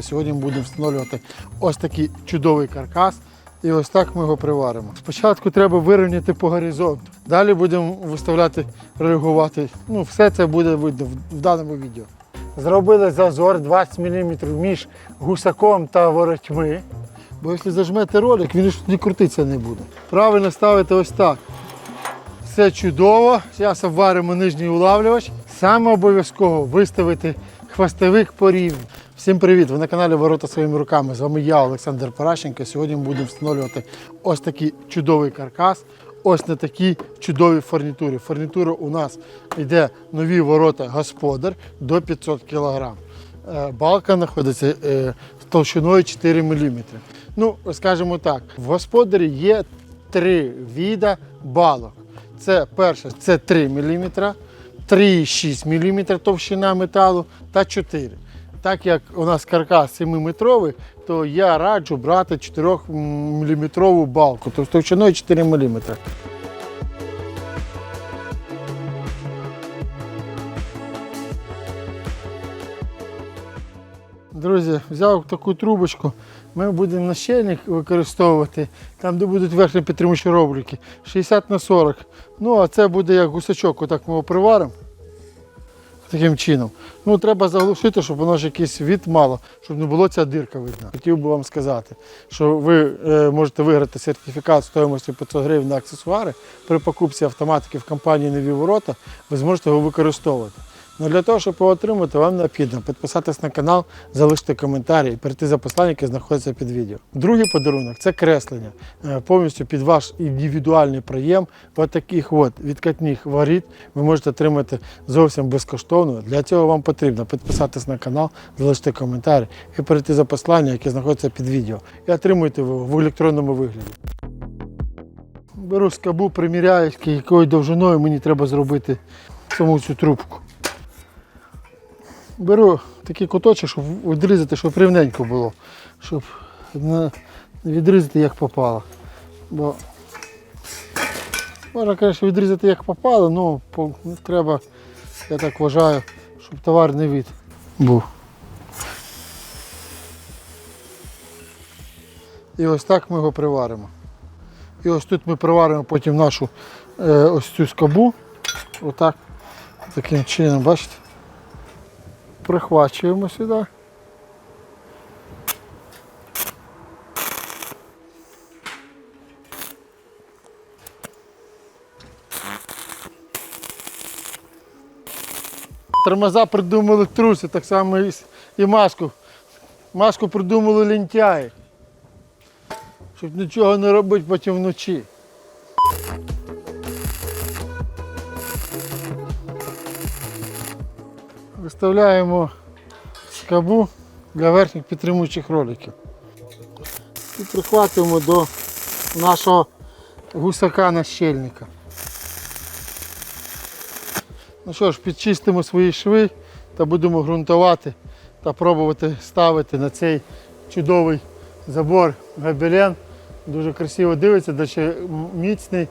Сьогодні будемо встановлювати ось такий чудовий каркас. І ось так ми його приваримо. Спочатку треба вирівняти по горизонту. Далі будемо виставляти, реагувати. Ну, все це буде видно в, в даному відео. Зробили зазор 20 мм між гусаком та воротьми. Бо якщо зажмете ролик, він ж не крутитися не буде. Правильно ставити ось так. Все чудово. Зараз обваримо нижній улавлювач. Саме обов'язково виставити хвостовик по рівню. Всім привіт! Ви на каналі Ворота своїми руками. З вами я, Олександр Паращенко. Сьогодні ми будемо встановлювати ось такий чудовий каркас, ось на такій чудовій фурнітурі. Фурнітура у нас йде нові ворота господар до 500 кг. Е, Балка знаходиться е, товщиною 4 мм. Ну, скажімо так, в господарі є три віда балок. Це перше це 3 мм, 3,6 мм товщина металу та 4 Так як у нас каркас 7-метровий, то я раджу брати 4-мм балку, тобто товщиною 4 мм. Друзі, взяв таку трубочку. Ми будемо нащельник використовувати, там, де будуть верхні підтримуючі робрики, 60 на 40. Ну, а це буде як гусачок, отак ми його приваримо. Таким чином. Ну, треба заглушити, щоб воно ж якийсь від мало, щоб не було ця дирка видна. Хотів би вам сказати, що ви е, можете виграти сертифікат стоїмості 500 гривень на аксесуари при покупці автоматики в компанії Нові ворота, ви зможете його використовувати. Ну, для того, щоб його отримати, вам необхідно підписатись на канал, залишити коментарі і перейти за послання, яке знаходиться під відео. Другий подарунок це креслення. Е, Повністю під ваш індивідуальний проєм. Ось таких от відкатних воріт ви можете отримати зовсім безкоштовно. Для цього вам потрібно підписатись на канал, залишити коментарі і перейти за послання, яке знаходиться під відео. І отримуйте його в електронному вигляді. Беру скобу, приміряю, якою довжиною мені треба зробити саму цю трубку. Беру такий куточок, щоб відрізати, щоб рівненько було, щоб не відрізати як попало. Бо можна, звісно, відрізати як попало, але треба, я так вважаю, щоб товар не від був. І ось так ми його приваримо. І ось тут ми приваримо потім нашу е, ось цю скобу. Отак. Таким чином, бачите? Прихвачуємо сюди. Тормоза придумали труси, так само і, і маску. Маску придумали лентяї. Щоб нічого не робити потім вночі. Виставляємо скобу для верхніх підтримуючих роликів. І прихватуємо до нашого гусака нащельника. Ну що ж, підчистимо свої шви та будемо ґрунтувати та пробувати ставити на цей чудовий забор гобелен. Дуже красиво дивиться, дуже міцний.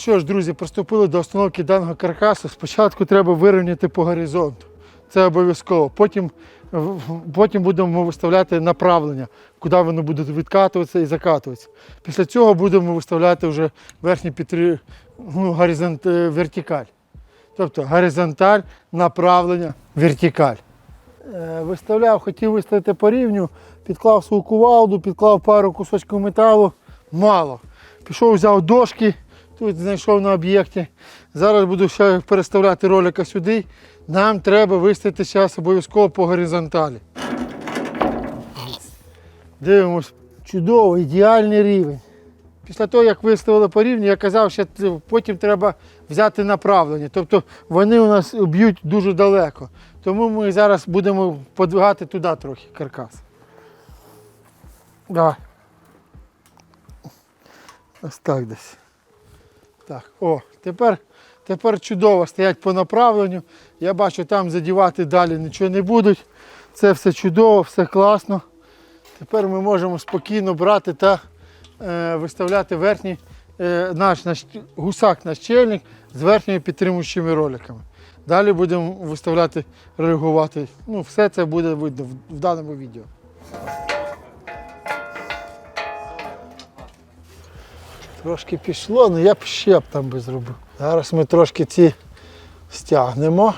Що ж, друзі, приступили до установки даного каркасу. Спочатку треба вирівняти по горизонту. Це обов'язково. Потім, потім будемо виставляти направлення, куди вони будуть відкатуватися і закатуватися. Після цього будемо виставляти вже верхній підтри... ну, горизонт... е, вертикаль. Тобто горизонталь, направлення, вертикаль. Е, Виставляв, хотів виставити по рівню, підклав свою кувалду, підклав пару кусочків металу. Мало. Пішов, взяв дошки, тут знайшов на об'єкті. Зараз буду ще переставляти ролика сюди. Нам треба виставити зараз обов'язково по горизонталі. Дивимось. Чудово, ідеальний рівень. Після того, як виставили по рівню, я казав, що потім треба взяти направлення. Тобто вони у нас б'ють дуже далеко. Тому ми зараз будемо подвигати туди трохи каркас. Давай. Ось так десь. Так, о, тепер Тепер чудово стоять по направленню. Я бачу, там задівати далі нічого не будуть. Це все чудово, все класно. Тепер ми можемо спокійно брати та е, виставляти верхній е, наш, наш гусак нащельник з верхніми підтримуючими роликами. Далі будемо виставляти, реагувати. Ну, все це буде видно в, в даному відео. Трошки пішло, але я б ще б там би зробив. Зараз ми трошки ці стягнемо.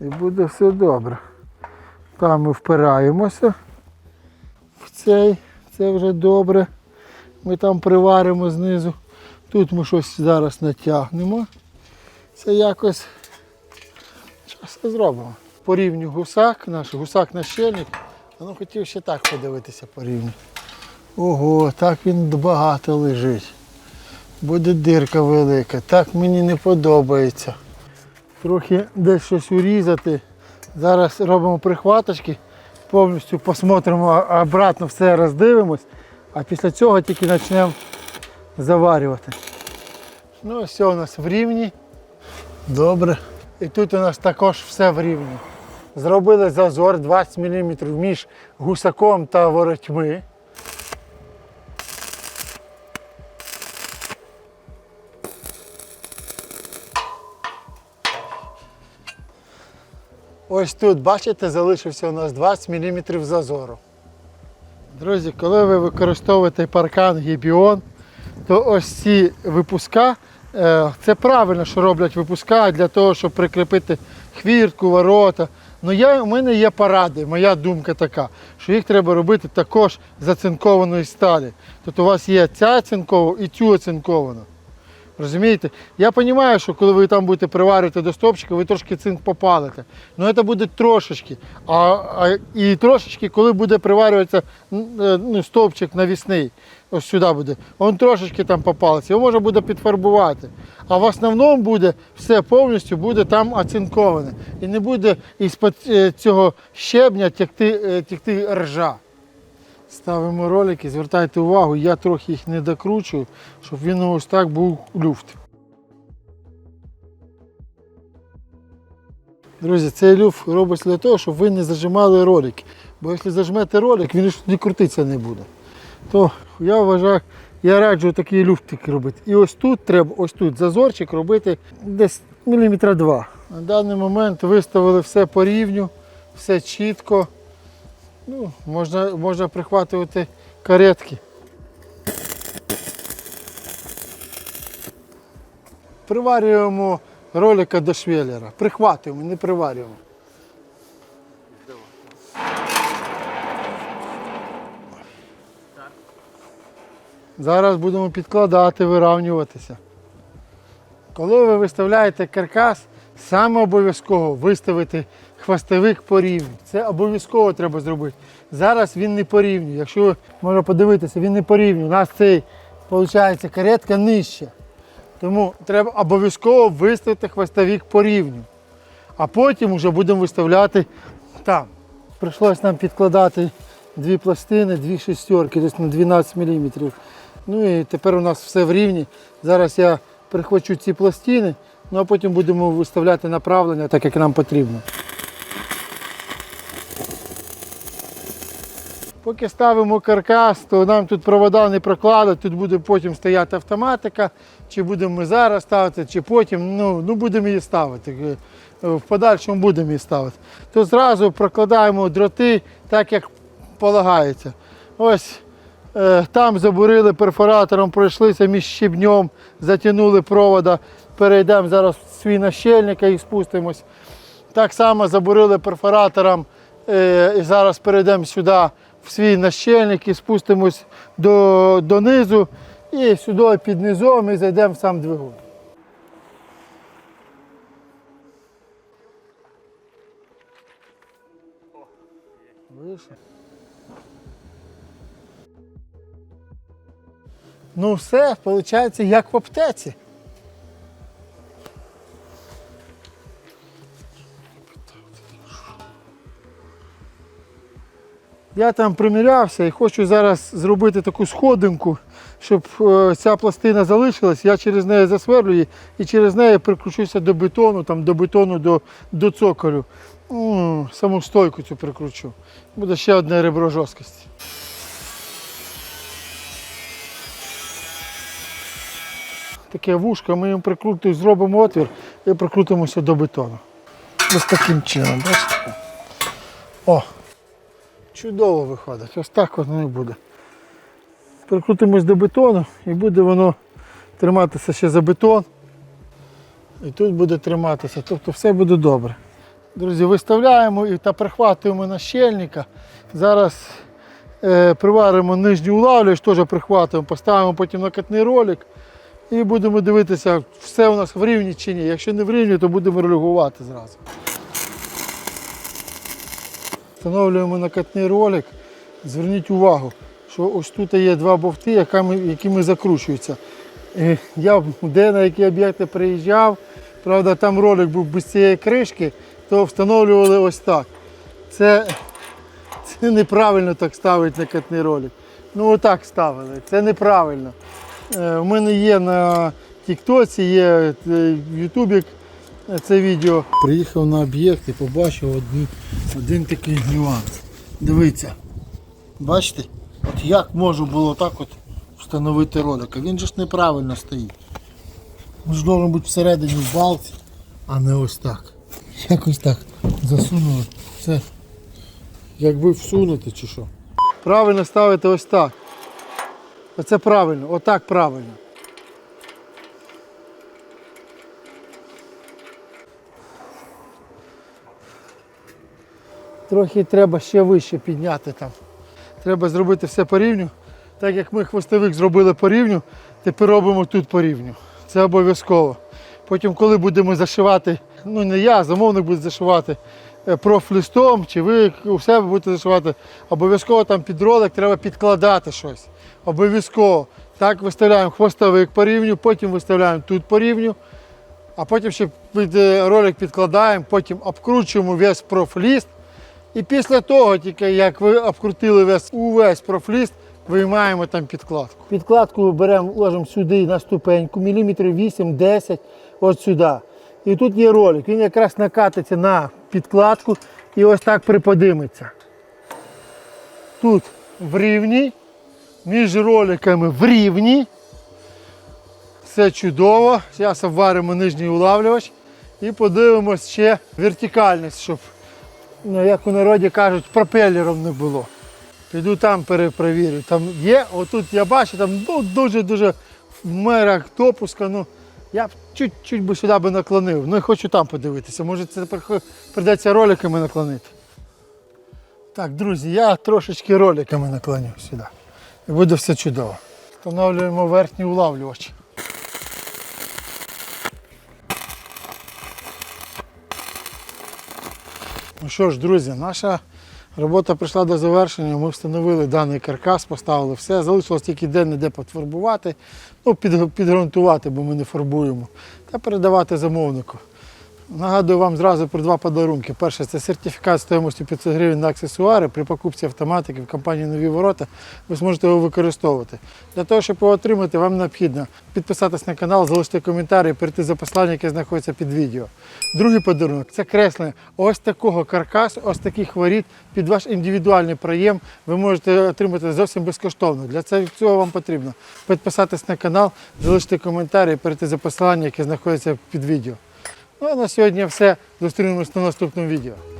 І буде все добре. Там ми впираємося в цей, це вже добре. Ми там приваримо знизу. Тут ми щось зараз натягнемо. Це якось щось зробимо. По рівню гусак, наш гусак нащельник. А ну хотів ще так подивитися по рівню. Ого, так він багато лежить. Буде дирка велика. Так мені не подобається. Трохи десь щось урізати. Зараз робимо прихваточки, повністю посмотримо обратно все роздивимось, а після цього тільки почнемо заварювати. Ну, все у нас в рівні. Добре. І тут у нас також все в рівні. Зробили зазор 20 мм між гусаком та воротьми. Ось тут, бачите, залишився у нас 20 мм зазору. Друзі, коли ви використовуєте паркан Гібіон, то ось ці випуска, е, це правильно, що роблять випуска для того, щоб прикріпити хвіртку, ворота. Ну я, у мене є поради, моя думка така, що їх треба робити також з оцинкованої сталі. Тобто у вас є ця оцинкована і цю оцинковану. Розумієте? Я розумію, що коли ви там будете приварювати до стопчика, ви трошки цинк попалите. Ну це буде трошечки. А, а, і трошечки, коли буде приварюватися е, ну, стовпчик навісний, ось сюди буде, він трошечки там попалиться, його можна буде підфарбувати. А в основному буде все повністю буде там оцинковане. І не буде із-під е, цього щебня тягти, е, тягти ржа. Ставимо ролики, звертайте увагу, я трохи їх не докручую, щоб він ось так був люфт. Друзі, цей люфт робиться для того, щоб ви не зажимали ролики. Бо якщо зажмете ролик, він ж крутитися не буде. То я вважаю, я раджу такий люфтик робити. І ось тут треба, ось тут зазорчик робити десь міліметра два. На даний момент виставили все по рівню, все чітко. Ну, можна, можна прихватувати каретки. Приварюємо ролика до швеллера. Прихватуємо, не приварюємо. Зараз будемо підкладати, вирівнюватися. Коли ви виставляєте каркас, саме обов'язково виставити хвостовик по рівню. Це обов'язково треба зробити. Зараз він не по рівню. Якщо можна подивитися, він не по рівню. У нас цей, виходить, каретка нижча. Тому треба обов'язково виставити хвостовик по рівню. А потім вже будемо виставляти там. Прийшлось нам підкладати дві пластини, дві шестерки, десь на 12 мм. Ну і тепер у нас все в рівні. Зараз я прихвачу ці пластини, ну а потім будемо виставляти направлення так, як нам потрібно. Поки ставимо каркас, то нам тут провода не прокладуть, тут буде потім стояти автоматика, чи будемо ми зараз ставити, чи потім. Ну, ну будемо її ставити. Е, В подальшому будемо її ставити. То зразу прокладаємо дроти так, як полагається. Ось е, там забурили перфоратором, пройшлися між щебнем, затягнули провода, перейдемо зараз в свій нащельник і спустимось. Так само забурили перфоратором е, і зараз перейдемо сюди в свій нащельник і спустимось до, донизу і сюди під низом і зайдемо в сам двигун. Ну все, виходить, як в аптеці. Я там примірявся і хочу зараз зробити таку сходинку щоб е, ця пластина залишилась, я через неї засверлю її і через неї прикручуся до бетону, там, до бетону, до, до цоколю. М, Саму стойку цю прикручу. Буде ще одне ребро жорсткості. Таке вушко, ми їм прикрутимо, зробимо отвір і прикрутимося до бетону. Ось таким чином, бачите? О! Чудово виходить. Ось так воно і буде. Прикрутимось до бетону і буде воно триматися ще за бетон. І тут буде триматися. Тобто все буде добре. Друзі, виставляємо і та прихватуємо на щельника. Зараз е, приваримо нижню улавлювач, теж прихватуємо, поставимо потім накатний ролик і будемо дивитися, все у нас в рівні чи ні. Якщо не в рівні, то будемо реагувати зразу. Встановлюємо накатний ролик. Зверніть увагу, що ось тут є два бовти, якими, закручуються. Е, Я де на які об'єкти приїжджав, правда, там ролик був без цієї кришки, то встановлювали ось так. Це, це неправильно так ставить накатний ролик. Ну отак ставили. Це неправильно. Е, У мене є на Тіктоці, є е, в Ютубі це відео. Приїхав на об'єкт і побачив один, один такий нюанс. Дивіться, бачите, от як можу було так от встановити ролик. Він же ж неправильно стоїть. Він ж має бути всередині в балці, а не ось так. Якось так засунули. Це якби всунути чи що. Правильно ставити ось так. Оце правильно, отак правильно. Трохи треба ще вище підняти там. Треба зробити все по рівню. Так як ми хвостовик зробили по рівню, тепер робимо тут по рівню. Це обов'язково. Потім, коли будемо зашивати, ну не я, замовник буде зашивати е, профлістом, чи ви у себе будете зашивати, обов'язково там під ролик треба підкладати щось. Обов'язково. Так виставляємо хвостовик по рівню, потім виставляємо тут по рівню, а потім ще під е, ролик підкладаємо, потім обкручуємо весь профліст. І після того, тільки як ви обкрутили весь, увесь профліст, виймаємо там підкладку. Підкладку беремо, ложимо сюди на ступеньку, міліметрів 8-10, от сюди. І тут є ролик. Він якраз накатиться на підкладку і ось так приподиметься. Тут в рівні, між роликами в рівні. Все чудово. Зараз обваримо нижній улавлювач і подивимось ще вертикальність, щоб ну, як у народі кажуть, пропелером не було. Піду там перепровірю. Там є, отут я бачу, там ну, дуже-дуже в мерах допуска. Ну, я б чуть-чуть би сюди би наклонив. Ну і хочу там подивитися. Може це тепер придеться роликами наклонити. Так, друзі, я трошечки роликами наклоню сюди. І буде все чудово. Встановлюємо верхній улавлювач. Ну що ж, друзі, наша робота прийшла до завершення. Ми встановили даний каркас, поставили все. Залишилось тільки де-не-де подфарбувати, ну, підґрунтувати, бо ми не фарбуємо, та передавати замовнику. Нагадую вам зразу про два подарунки. Перше це сертифікат стоїмості 500 гривень на аксесуари. При покупці автоматики в компанії Нові ворота ви зможете його використовувати. Для того, щоб його отримати, вам необхідно підписатись на канал, залишити коментар перейти за послання, яке знаходиться під відео. Другий подарунок це креслення ось такого каркасу, ось таких воріт під ваш індивідуальний проєм. Ви можете отримати зовсім безкоштовно. Для цього вам потрібно підписатись на канал, залишити коментар і перейти за посилання, яке знаходиться під відео. Ну а на сьогодні все. Зустрінемось на наступному відео.